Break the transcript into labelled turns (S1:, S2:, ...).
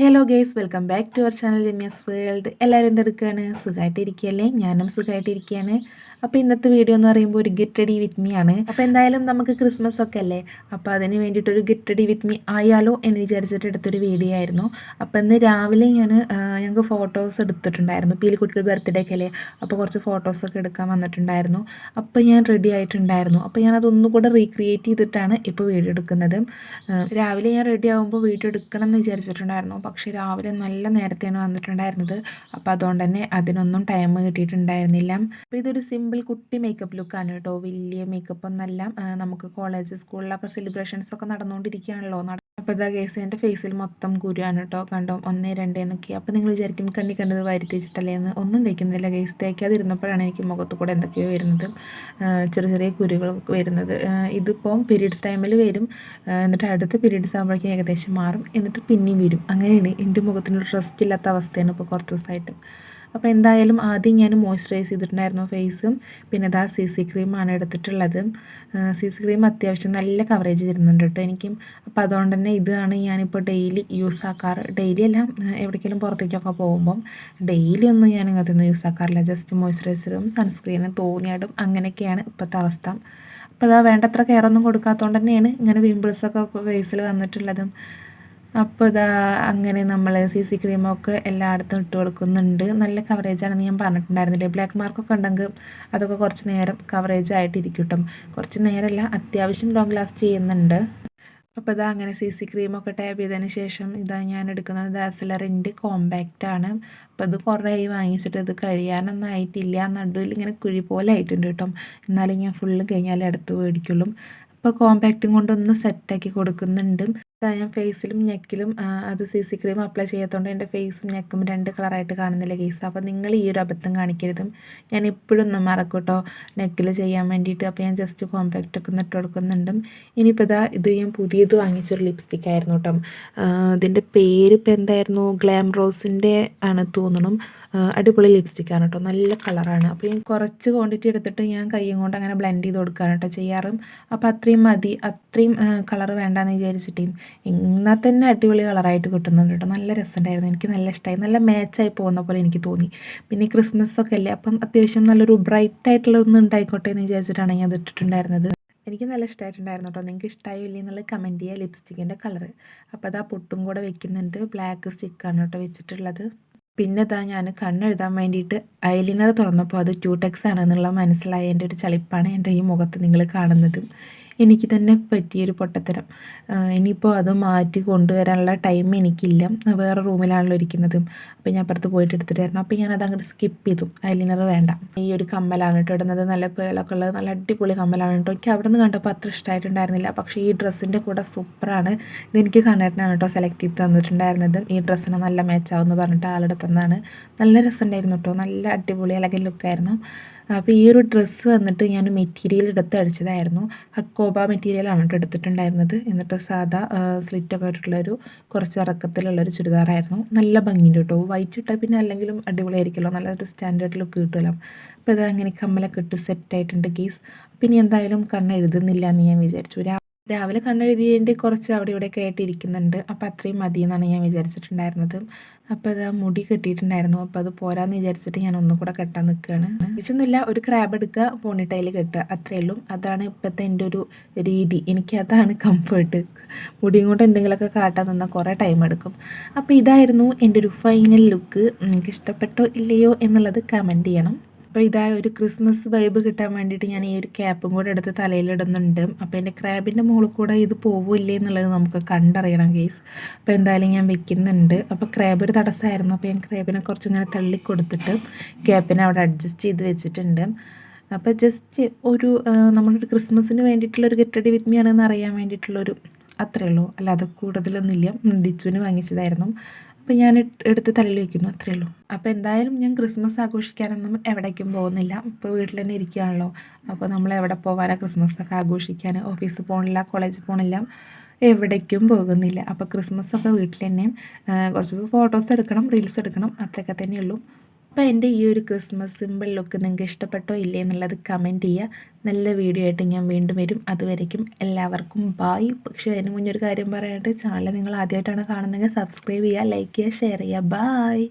S1: Hello guys welcome back to our channel Ramya's world എല്ലാവരും എന്തെടുക്കുകയാണ് സുഖമായിട്ടിരിക്കുകയല്ലേ ഞാനും സുഖമായിട്ടിരിക്കുകയാണ് അപ്പോൾ ഇന്നത്തെ വീഡിയോ എന്ന് പറയുമ്പോൾ ഒരു ഗെറ്റ് റെഡി വിത്ത് മീ ആണ്. അപ്പോൾ എന്തായാലും നമുക്ക് ക്രിസ്മസ് ഒക്കെ അല്ലേ? അപ്പോൾ അതിന് വേണ്ടിയിട്ടൊരു ഗെറ്റ് റെഡി വിത്ത് മീ ആയാലോ എന്ന് വിചാരിച്ചിട്ട് എടുത്തൊരു വീഡിയോ ആയിരുന്നു. അപ്പോൾ ഇന്ന് രാവിലെ ഞാൻ ഞങ്ങൾക്ക് ഫോട്ടോസ് എടുത്തിട്ടുണ്ടായിരുന്നു. പീലിക്കുട്ടിയുടെ ബർത്ത്ഡേ ഒക്കെ അല്ലേ? അപ്പോൾ കുറച്ച് ഫോട്ടോസൊക്കെ എടുക്കാൻ വന്നിട്ടുണ്ടായിരുന്നു. അപ്പോൾ ഞാൻ റെഡി ആയിട്ടുണ്ടായിരുന്നു. അപ്പോൾ ഞാൻ അതൊന്നും കൂടെ റീക്രിയേറ്റ് ചെയ്തിട്ടാണ് ഇപ്പോൾ വീഡിയോ എടുക്കുന്നത്. രാവിലെ ഞാൻ റെഡി ആകുമ്പോൾ വീഡിയോ എടുക്കണം എന്ന് വിചാരിച്ചിട്ടുണ്ടായിരുന്നു പക്ഷേ രാവിലെ നല്ല നേരത്തെയാണ് വന്നിട്ടുണ്ടായിരുന്നത്. അപ്പോൾ അതുകൊണ്ട് തന്നെ അതിനൊന്നും ടൈം കിട്ടിയിട്ടുണ്ടായിരുന്നില്ല. അപ്പോൾ ഇതൊരു സിമ്പിൾ കുട്ടി മേക്കപ്പ് ലുക്കാണ് കേട്ടോ. വലിയ മേക്കപ്പ് ഒന്നല്ല. നമുക്ക് കോളേജ് സ്കൂളിലൊക്കെ സെലിബ്രേഷൻസ് ഒക്കെ നടന്നുകൊണ്ടിരിക്കുകയാണല്ലോ അപ്പോൾ ഇതാ കേസ് എന്റെ ഫേസിൽ മൊത്തം കുരുവാണ് കേട്ടോ. കണ്ടോ? ഒന്ന് രണ്ട് എന്നൊക്കെ അപ്പോൾ നിങ്ങൾ വിചാരിക്കും കണ്ണി കണ്ടത് വരുത്തിച്ചിട്ടല്ലേ എന്ന്. ഒന്നും തേക്കുന്നില്ല കേസ് തേക്കാതിരുന്നപ്പോഴാണ് എനിക്ക് മുഖത്ത് കൂടെ എന്തൊക്കെയോ വരുന്നത്. ചെറിയ ചെറിയ കുരുകൾ വരുന്നത്. ഇതിപ്പോൾ പീരീഡ്സ് ടൈമിൽ വരും. എന്നിട്ട് അടുത്ത പീരീഡ്സ് ആകുമ്പോഴേക്കും ഏകദേശം മാറും. എന്നിട്ട് പിന്നെയും വരും. അങ്ങനെയാണ് എന്റെ മുഖത്തിനൊരു ട്രസ്റ്റ് ഇല്ലാത്ത അവസ്ഥയാണ് ഇപ്പോൾ കുറച്ച് ദിവസമായിട്ട്. അപ്പോൾ എന്തായാലും ആദ്യം ഞാൻ മോയ്സ്ചറൈസ് ചെയ്തിട്ടുണ്ടായിരുന്നു ഫേസും പിന്നെ ഇതാ സി സി ക്രീമാണ് എടുത്തിട്ടുള്ളത്. സി സി ക്രീം അത്യാവശ്യം നല്ല കവറേജ് തരുന്നുണ്ട് കേട്ടോ എനിക്കും. അപ്പോൾ അതുകൊണ്ട് തന്നെ ഇതാണ് ഞാനിപ്പോൾ ഡെയിലി യൂസ് ആക്കാറ്. ഡെയിലി അല്ല എവിടേക്കെങ്കിലും പുറത്തേക്കൊക്കെ പോകുമ്പം ഡെയിലി ഒന്നും ഞാൻ ഇങ്ങനത്തൊന്നും യൂസ് ആക്കാറില്ല. ജസ്റ്റ് മോയ്സ്ചറൈസറും സൺസ്ക്രീനും തോന്നിയാടും അങ്ങനെയൊക്കെയാണ് ഇപ്പോഴത്തെ അവസ്ഥ. അപ്പോൾ അതാ വേണ്ടത്ര കെയർ ഒന്നും കൊടുക്കാത്തതുകൊണ്ട് തന്നെയാണ് ഇങ്ങനെ പിമ്പിൾസൊക്കെ ഫേസിൽ വന്നിട്ടുള്ളതും. അപ്പോൾ ഇതാ അങ്ങനെ നമ്മൾ സി സി ക്രീമൊക്കെ എല്ലായിടത്തും ഇട്ട് കൊടുക്കുന്നുണ്ട്. നല്ല കവറേജാണെന്ന് ഞാൻ പറഞ്ഞിട്ടുണ്ടായിരുന്നില്ലേ? ബ്ലാക്ക് മാർക്കൊക്കെ ഉണ്ടെങ്കിൽ അതൊക്കെ കുറച്ച് നേരം കവറേജ് ആയിട്ടിരിക്കും കേട്ടോ കുറച്ച് നേരമല്ല അത്യാവശ്യം ലോങ് ലാസ്റ്റ് ചെയ്യുന്നുണ്ട്. അപ്പോൾ ഇതാ അങ്ങനെ സി സി ക്രീമൊക്കെ ടൈപ്പ് ചെയ്തതിന് ശേഷം ഇതാ ഞാൻ എടുക്കുന്നത് ദാസലറിന്റെ ആണ്. അപ്പോൾ ഇത് കുറേ വാങ്ങിച്ചിട്ട് ഇത് കഴിയാനൊന്നും ആയിട്ടില്ല. നടുവിൽ ഇങ്ങനെ കുഴി പോലെ ആയിട്ടുണ്ട് കേട്ടോ. എന്നാലും ഞാൻ ഫുള്ള് കഴിഞ്ഞാലേ അടുത്ത് മേടിക്കുള്ളൂ. അപ്പോൾ കോമ്പാക്റ്റും കൊണ്ടൊന്ന് സെറ്റാക്കി കൊടുക്കുന്നുണ്ട്. ഞാൻ ഫേസിലും നെക്കിലും അത് സി സി ക്രീം അപ്ലൈ ചെയ്യാത്തതുകൊണ്ട് എന്റെ ഫേസും നെക്കും രണ്ട് കളറായിട്ട് കാണുന്നില്ല കേസ് അപ്പോൾ നിങ്ങൾ ഈ ഒരു അബദ്ധം കാണിക്കരുതും. ഞാൻ എപ്പോഴും ഒന്ന് മറക്കും കേട്ടോ നെക്കിൽ ചെയ്യാൻ വേണ്ടിയിട്ട്. അപ്പോൾ ഞാൻ ജസ്റ്റ് കോമ്പാക്റ്റ് ഒക്കെ ഇട്ട് കൊടുക്കുന്നുണ്ട്. ഇനിയിപ്പോൾ ഇതാ ഇത് ഞാൻ പുതിയത് വാങ്ങിച്ചൊരു ലിപ്സ്റ്റിക് ആയിരുന്നു കേട്ടോ. ഇതിന്റെ പേര് ഇപ്പോൾ എന്തായിരുന്നു? ഗ്ലാം റോസിന്റെ ആണ് തോന്നണം. അടിപൊളി ലിപ്സ്റ്റിക്കാണ് കേട്ടോ. നല്ല കളറാണ് അപ്പോൾ ഞാൻ കുറച്ച് ക്വാണ്ടിറ്റി എടുത്തിട്ട് ഞാൻ കൈയും കൊണ്ട് അങ്ങനെ ബ്ലെൻഡ് ചെയ്ത് കൊടുക്കുകയാണ് കേട്ടോ ചെയ്യാറും. അപ്പോൾ അത്രയും മതി. അത്രയും കളർ വേണ്ടാന്ന് വിചാരിച്ചിട്ട് എന്നാൽ തന്നെ അടിപൊളി കളറായിട്ട് കിട്ടുന്നുണ്ട് കേട്ടോ. നല്ല രസമുണ്ടായിരുന്നു. എനിക്ക് നല്ല ഇഷ്ടമായി നല്ല മാച്ചായി പോകുന്ന പോലെ എനിക്ക് തോന്നി. പിന്നെ ക്രിസ്മസ് ഒക്കെ അല്ലേ അപ്പം അത്യാവശ്യം നല്ലൊരു ബ്രൈറ്റ് ആയിട്ടുള്ള ഒന്ന് ഉണ്ടായിക്കോട്ടെ എന്ന് വിചാരിച്ചിട്ടാണ് ഞാൻ അത് ഇട്ടിട്ടുണ്ടായിരുന്നത്. എനിക്ക് നല്ല ഇഷ്ടമായിട്ടുണ്ടായിരുന്നു കേട്ടോ. നിങ്ങൾക്ക് ഇഷ്ടമായോ ഇല്ലേ എന്നുള്ള കമന്റ് ചെയ്യുക ലിപ്സ്റ്റിക്കിന്റെ കളർ അപ്പോൾ അത് ആ പൊട്ടും കൂടെ വെക്കുന്നുണ്ട്. ബ്ലാക്ക് സ്റ്റിക്കാണ് കേട്ടോ വെച്ചിട്ടുള്ളത്. പിന്നെ ഇതാ ഞാൻ കണ്ണെഴുതാൻ വേണ്ടിയിട്ട് ഐലിനർ തുറന്നപ്പോൾ അത് ടു ആണെന്നുള്ള മനസ്സിലായ എന്റെ ഒരു ചളിപ്പാണ് എന്റെ ഈ മുഖത്ത് നിങ്ങൾ കാണുന്നത്. എനിക്ക് തന്നെ പറ്റിയൊരു പൊട്ടത്തരം. ഇനിയിപ്പോൾ അത് മാറ്റി കൊണ്ടുവരാനുള്ള ടൈം എനിക്കില്ല. വേറെ റൂമിലാണല്ലോ ഇരിക്കുന്നത്. അപ്പോൾ ഞാൻ അപ്പുറത്ത് പോയിട്ട് എടുത്തിട്ട് വരണം അപ്പോൾ ഞാൻ അത് അങ്ങോട്ട് സ്കിപ്പ് ചെയ്തു. ഐലിനർ വേണ്ട. ഈ ഒരു കമ്മലാണ് കേട്ടോ ഇടുന്നത്. നല്ല പേളൊക്കെ ഉള്ളത്. നല്ല അടിപൊളി കമ്മലാണ് കേട്ടോ. എനിക്ക് അവിടെ നിന്ന് കണ്ടപ്പോൾ അത്ര ഇഷ്ടമായിട്ടുണ്ടായിരുന്നില്ല പക്ഷേ ഈ ഡ്രസ്സിന്റെ കൂടെ സൂപ്പറാണ്. ഇതെനിക്ക് കണ്ടിട്ടാണ് കേട്ടോ സെലക്ട് ചെയ്ത് തന്നിട്ടുണ്ടായിരുന്നത്. ഈ ഡ്രസ്സിന് നല്ല മാച്ചാവും എന്ന് പറഞ്ഞിട്ട് ആളെടുത്തതാണ് നല്ല രസമുണ്ടായിരുന്നു കേട്ടോ. നല്ല അടിപൊളി അല്ലെങ്കിൽ ലുക്കായിരുന്നു അപ്പോൾ ഈ ഒരു ഡ്രസ്സ് വന്നിട്ട് ഞാൻ മെറ്റീരിയൽ എടുത്ത് അടിച്ചതായിരുന്നു. അക്കോബ മെറ്റീരിയലാണ് കേട്ടോ എടുത്തിട്ടുണ്ടായിരുന്നത്. എന്നിട്ട് സാധാ സ്ലിറ്റൊക്കെ ആയിട്ടുള്ളൊരു കുറച്ച് ഇറക്കത്തിലുള്ളൊരു ചുരിദാറായിരുന്നു. നല്ല ഭംഗിയുണ്ട് കേട്ടോ വൈറ്റ് ഇട്ടാൽ പിന്നെ അല്ലെങ്കിലും അടിപൊളിയായിരിക്കുമല്ലോ. നല്ലൊരു സ്റ്റാൻഡേർഡ് ലുക്ക് കിട്ടുമല്ലോ. അപ്പോൾ ഇത് അങ്ങനെ കമ്മലൊക്കെ ഇട്ട് സെറ്റായിട്ടുണ്ട് ഗീസ് പിന്നെ എന്തായാലും കണ്ണെഴുതുന്നില്ല എന്ന് ഞാൻ വിചാരിച്ചു. രാവിലെ കണ്ണെഴുതിയതിന്റെ കുറച്ച് അവിടെ ഇവിടെ കേട്ടിരിക്കുന്നുണ്ട്. അപ്പം അത്രയും മതി എന്നാണ് ഞാൻ വിചാരിച്ചിട്ടുണ്ടായിരുന്നത്. അപ്പോൾ അത് മുടി കെട്ടിയിട്ടുണ്ടായിരുന്നു. അപ്പോൾ അത് പോരാന്ന് വിചാരിച്ചിട്ട് ഞാൻ ഒന്നും കൂടെ കെട്ടാൻ നിൽക്കുകയാണ് വിളിച്ചൊന്നുമില്ല. ഒരു ക്രാബ് എടുക്കുക പോണിട്ടയിൽ കെട്ടുക. അത്രയേ ഉള്ളൂ അതാണ് ഇപ്പോഴത്തെ എന്റെ ഒരു രീതി. എനിക്ക് അതാണ് കംഫേർട്ട് മുടിയും കൊണ്ട് എന്തെങ്കിലുമൊക്കെ കാട്ടാൻ നിന്നാൽ കുറേ ടൈം എടുക്കും. അപ്പോൾ ഇതായിരുന്നു എന്റെ ഒരു ഫൈനൽ ലുക്ക് നിങ്ങൾക്ക് ഇഷ്ടപ്പെട്ടോ ഇല്ലയോ എന്നുള്ളത് കമന്റ് ചെയ്യണം. അപ്പോൾ ഇതാ ഒരു ക്രിസ്മസ് വൈബ് കിട്ടാൻ വേണ്ടിയിട്ട് ഞാൻ ഈ ഒരു ക്യാപ്പും കൂടെ എടുത്ത് തലയിലിടുന്നുണ്ട് അപ്പോൾ എന്റെ ക്രാബിന്റെ മുകളിൽ കൂടെ ഇത് പോവില്ലേ എന്നുള്ളത് നമുക്ക് കണ്ടറിയണം കേസ് അപ്പോൾ എന്തായാലും ഞാൻ വെക്കുന്നുണ്ട്. അപ്പോൾ ക്രാബ് ഒരു തടസ്സമായിരുന്നു. അപ്പോൾ ഞാൻ ക്രാബിനെ കുറച്ചിങ്ങനെ തള്ളി കൊടുത്തിട്ട് ക്യാപ്പിനെ അവിടെ അഡ്ജസ്റ്റ് ചെയ്ത് വെച്ചിട്ടുണ്ട്. അപ്പോൾ ജസ്റ്റ് ഒരു നമ്മളൊരു ക്രിസ്മസിന് വേണ്ടിയിട്ടുള്ളൊരു ഗെറ്റഡി വിത്ത് മീ അറിയാൻ വേണ്ടിയിട്ടുള്ളൊരു അത്രയേ ഉള്ളൂ. അല്ലാതെ കൂടുതലൊന്നുമില്ല. ദിച്ചുവിന് വാങ്ങിച്ചതായിരുന്നു. അപ്പോൾ ഞാൻ എടുത്ത് തലയിൽ വയ്ക്കുന്നു അത്രയേ ഉള്ളൂ. അപ്പോൾ എന്തായാലും ഞാൻ ക്രിസ്മസ് ആഘോഷിക്കാനൊന്നും എവിടേക്കും പോകുന്നില്ല. ഇപ്പോൾ വീട്ടിൽ തന്നെ ഇരിക്കുകയാണല്ലോ. അപ്പോൾ നമ്മൾ എവിടെ പോകാനാണ് ക്രിസ്മസ് ഒക്കെ ആഘോഷിക്കാൻ? ഓഫീസിൽ പോകണില്ല കോളേജിൽ പോകണില്ല എവിടേക്കും പോകുന്നില്ല. അപ്പോൾ ക്രിസ്മസ് ഒക്കെ വീട്ടിൽ തന്നെ കുറച്ച് ഫോട്ടോസ് എടുക്കണം റീൽസ് എടുക്കണം അത്രയൊക്കെ തന്നെയുള്ളൂ. അപ്പോൾ എന്റെ ഈ ഒരു ക്രിസ്മസ് സിമ്പിൾ ലുക്ക് നിങ്ങൾക്ക് ഇഷ്ടപ്പെട്ടോ ഇല്ലേ എന്നുള്ളത് കമന്റ് ചെയ്യുക. നല്ല വീഡിയോ ആയിട്ട് ഞാൻ വീണ്ടും വരും. അതുവരേക്കും എല്ലാവർക്കും ബായ് പക്ഷേ അതിന് മുന്നേ ഒരു കാര്യം പറയാനായിട്ട് ചാനൽ നിങ്ങൾ ആദ്യമായിട്ടാണ് കാണുന്നതെങ്കിൽ സബ്സ്ക്രൈബ് ചെയ്യുക ലൈക്ക് ചെയ്യുക ഷെയർ ചെയ്യുക. ബായ്